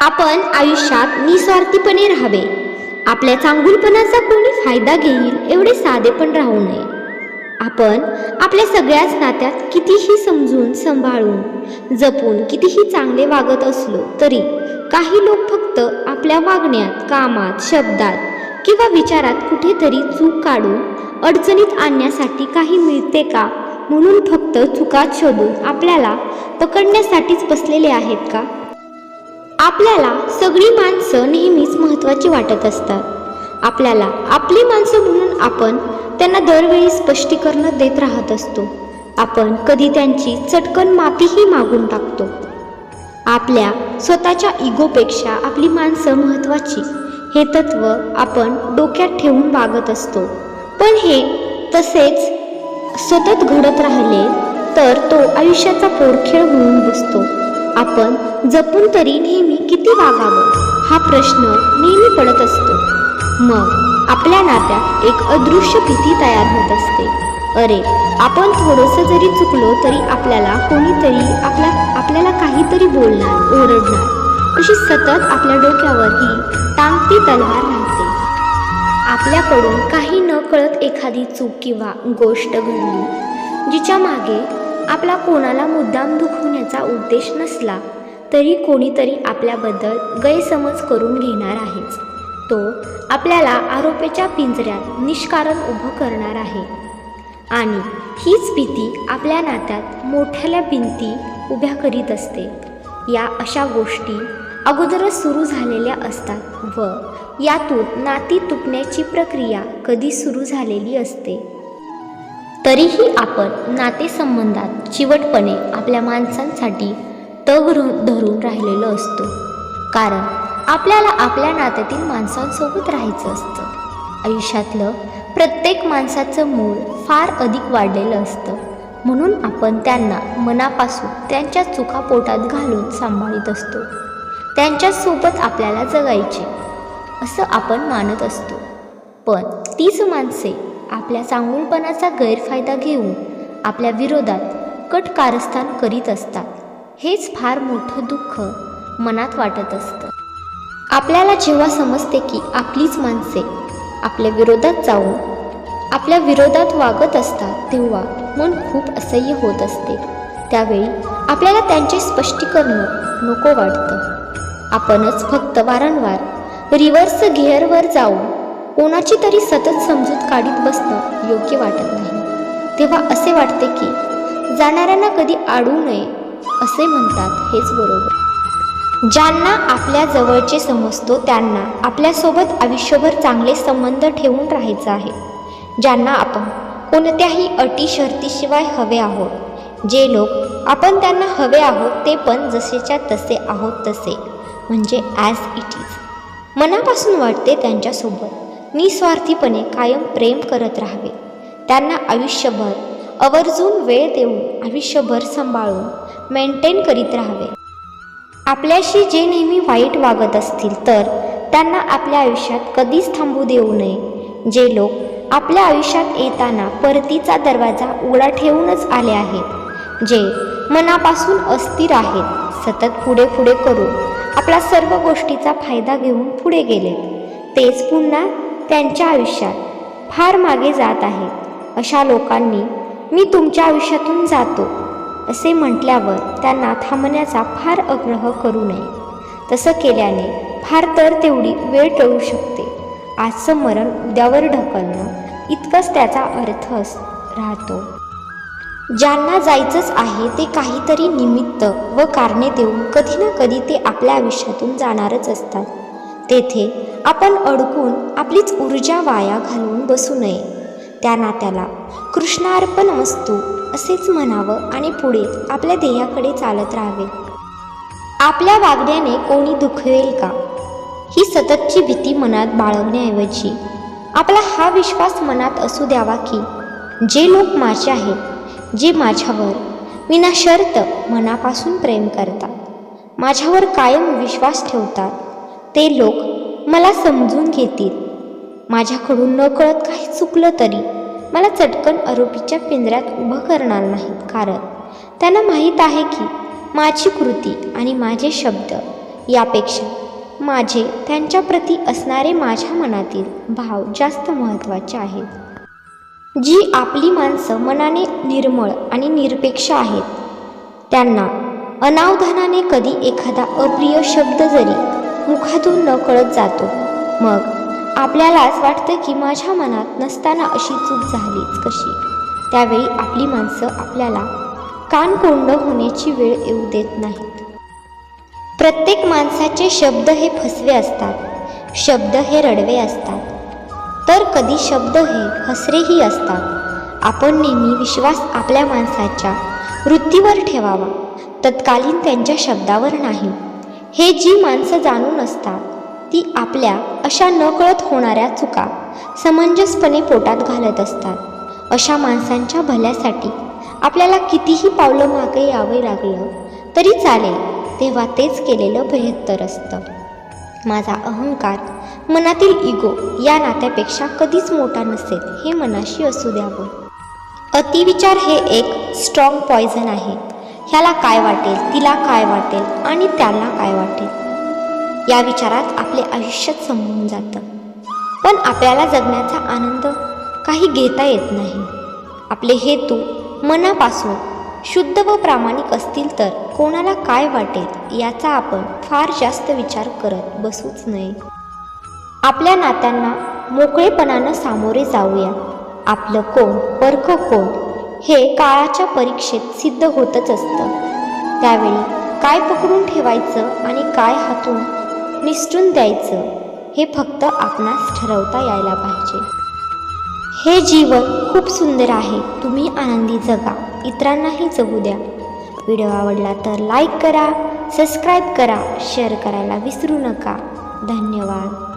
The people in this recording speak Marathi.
आपण आयुष्यात निस्वार्थीपणे राहावे. आपल्या चांगुलपणाचा कोणी फायदा घेईल एवढे साधे पण राहू नये. आपण आपल्या सगळ्याच नात्यात कितीही समजून सांभाळून जपून कितीही चांगले वागत असलो तरी काही लोक फक्त आपल्या वागण्यात कामात शब्दात किंवा विचारात कुठेतरी चूक काढून अडचणीत आणण्यासाठी काही मिळते का? म्हणून फक्त चुकात शोधून आपल्याला पकडण्यासाठीच बसलेले आहेत का? आपल्याला सगळी माणसं नेहमीच महत्त्वाची वाटत असतात. आपल्याला आपली माणसं म्हणून आपण त्यांना दरवेळी स्पष्टीकरणं देत राहत असतो. आपण कधी त्यांची चटकन माफीही मागून टाकतो. आपल्या स्वतःच्या इगोपेक्षा आपली माणसं महत्त्वाची. हे तत्त्व आपण डोक्यात ठेवून वागत असतो. पण हे तसेच सतत घडत राहिले तर तो आयुष्याचा पोरखेळ होऊन बसतो. आपण जपून तरी नेहमी किती वागावं हा प्रश्न नेहमी पडत असतो. मग आपल्या नात्यात एक अदृश्य भीती तयार होत असते. अरे आपण थोडंसं जरी चुकलो तरी आपल्याला कोणीतरी आपल्या आपल्याला काहीतरी बोलणार ओरडणार. अशी सतत आपल्या डोक्यावर ही टांगती तलवार राहते. आपल्याकडून काही न कळत एखादी चूक किंवा गोष्ट घडली जिच्या मागे आपला कोणाला मुद्दाम दुख दुखवण्याचा उद्देश नसला तरी कोणीतरी आपल्याबद्दल गैरसमज करून घेणार आहेच. तो आपल्याला आरोपीच्या पिंजऱ्यात निष्कारण उभं करणार आहे. आणि हीच भीती आपल्या नात्यात मोठ्याल्या भिंती उभ्या करीत असते. या अशा गोष्टी अगोदरच सुरू झालेल्या असतात व यातून नाती तुटण्याची प्रक्रिया कधी सुरू झालेली असते. तरीही आपण नातेसंबंधात चिवटपणे आपल्या माणसांसाठी तग धरून राहिलेलो असतो. कारण आपल्याला आपल्या नात्यातील माणसांसोबत राहायचं असतं. आयुष्यातलं प्रत्येक माणसाचं मूळ फार अधिक वाढलेलं असतं. म्हणून आपण त्यांना मनापासून त्यांच्या चुका पोटात घालून सांभाळीत असतो. त्यांच्यासोबत आपल्याला जगायचे असं आपण मानत असतो. पण तीच माणसे आपल्या चांगुलपणाचा गैरफायदा घेऊन आपल्या विरोधात कट कारस्थान करीत असतात. हेच फार मोठं दुःख मनात वाटत असतं. आपल्याला जेव्हा समजते की आपलीच माणसे आपल्या विरोधात जाऊन आपल्या विरोधात वागत असतात तेव्हा मन खूप असह्य होत असते. त्यावेळी आपल्याला त्यांचे स्पष्टीकरण नको वाटतं. आपणच फक्त वारंवार रिव्हर्स गिअरवर जाऊन कोणाची तरी सतत समजूत काढीत बसणं योग्य वाटत नाही. तेव्हा असे वाटते की जाणाऱ्यांना कधी आडू नये असे म्हणतात हेच बरोबर. ज्यांना आपल्या जवळचे समजतो त्यांना आपल्यासोबत आयुष्यभर चांगले संबंध ठेवून राहायचं आहे. ज्यांना आपण कोणत्याही अटी शर्तीशिवाय हवे आहोत जे लोक आपण त्यांना हवे आहोत ते पण जसेच्या तसे आहोत तसे म्हणजे ॲज इट इज मनापासून वाटते त्यांच्यासोबत. निस्वार्थीपणे कायम प्रेम करत राहावे. त्यांना आयुष्यभर आवर्जून वेळ देऊन आयुष्यभर सांभाळून मेंटेन करीत राहावे. आपल्याशी जे नेहमी वाईट वागत असतील तर त्यांना आपल्या आयुष्यात कधीच थांबू देऊ नये. जे लोक आपल्या आयुष्यात येताना परतीचा दरवाजा उघडा ठेवूनच आले आहेत जे मनापासून अस्थिर आहेत सतत पुढे पुढे करून आपला सर्व गोष्टीचा फायदा घेऊन पुढे गेले तेच पुन्हा त्यांच्या आयुष्यात फार मागे जात आहेत अशा लोकांनी मी तुमच्या आयुष्यातून जातो असे म्हटल्यावर त्यांना थांबण्याचा फार आग्रह करू नये. तसं केल्याने फार तर तेवढी वेळ टळू शकते. आजचं मरण उद्यावर ढकलणं इतकंच त्याचा अर्थ अस राहतो. ज्यांना जायचंच आहे ते काहीतरी निमित्त व कारणे देऊन कधी ना कधी ते आपल्या आयुष्यातून जाणारच असतात. तेथे आपण अडकून आपलीच ऊर्जा वाया घालवून बसू नये. त्या नात्याला कृष्णार्पण वस्तू असेच म्हणावं आणि पुढे आपल्या ध्येयाकडे चालत राहावे. आपल्या वागण्याने कोणी दुखवेल का? ही सततची भीती मनात बाळगण्याऐवजी आपला हा विश्वास मनात असू द्यावा की जे लोक माझे आहेत जे माझ्यावर विनाशर्त मनापासून प्रेम करतात माझ्यावर कायम विश्वास ठेवतात ते लोक मला समजून घेतील. माझ्याकडून नकळत काही चुकलं तरी मला चटकन आरोपीच्या पिंजऱ्यात उभं करणार नाहीत कारण त्यांना माहीत आहे की माझी कृती आणि माझे शब्द यापेक्षा माझे त्यांच्याप्रती असणारे माझ्या मनातील भाव जास्त महत्त्वाचे आहेत. जी आपली माणसं मनाने निर्मळ आणि निरपेक्ष आहेत त्यांना अनावधानाने कधी एखादा अप्रिय शब्द जरी मुखातून न कळत जातो. मग आपल्यालाच वाटतं की माझ्या मनात नसताना अशी चूक झालीच कशी? त्यावेळी आपली माणसं आपल्याला कान कोंड होण्याची वेळ येऊ देत नाहीत. प्रत्येक माणसाचे शब्द हे फसवे असतात. शब्द हे रडवे असतात. तर कधी शब्द हे हसरेही असतात. आपण नेहमी विश्वास आपल्या माणसाच्या वृत्तीवर ठेवावा. तत्कालीन त्यांच्या शब्दावर नाही. हे जी माणसं जाणून असतात ती आपल्या अशा नकळत होणाऱ्या चुका समंजसपणे पोटात घालत असतात. अशा माणसांच्या भल्यासाठी आपल्याला कितीही पावलं मागे यावे लागलं तरी चालेल तेव्हा तेच केलेलं बेहत्तर असतं. माझा अहंकार मनातील इगो या नात्यापेक्षा कधीच मोठा नसेल हे मनाशी असू द्यावं. अतिविचार हे एक स्ट्रॉंग पॉयझन आहे. ह्याला काय वाटेल तिला काय वाटेल आणि त्याला काय वाटेल? या विचारात आपले आयुष्यच संपून जातं. पण आपल्याला जगण्याचा आनंद काही घेता येत नाही. आपले हेतू मनापासून शुद्ध व प्रामाणिक असतील तर कोणाला काय वाटेल याचा आपण फार जास्त विचार करत बसूच नये आपल्या नात्यांना मोकळेपणानं सामोरे जाऊया. आपलं कोण परखं कोण हे काळाच्या परीक्षेत सिद्ध होतच असतं. त्यावेळी काय पकडून ठेवायचं आणि काय हातून निसटून द्यायचं हे फक्त आपणास ठरवता यायला पाहिजे. हे जीवन खूप सुंदर आहे. तुम्ही आनंदी जगा. इतरांनाही जगू द्या. व्हिडिओ आवडला तर लाईक करा सबस्क्राईब करा शेअर करायला विसरू नका. धन्यवाद.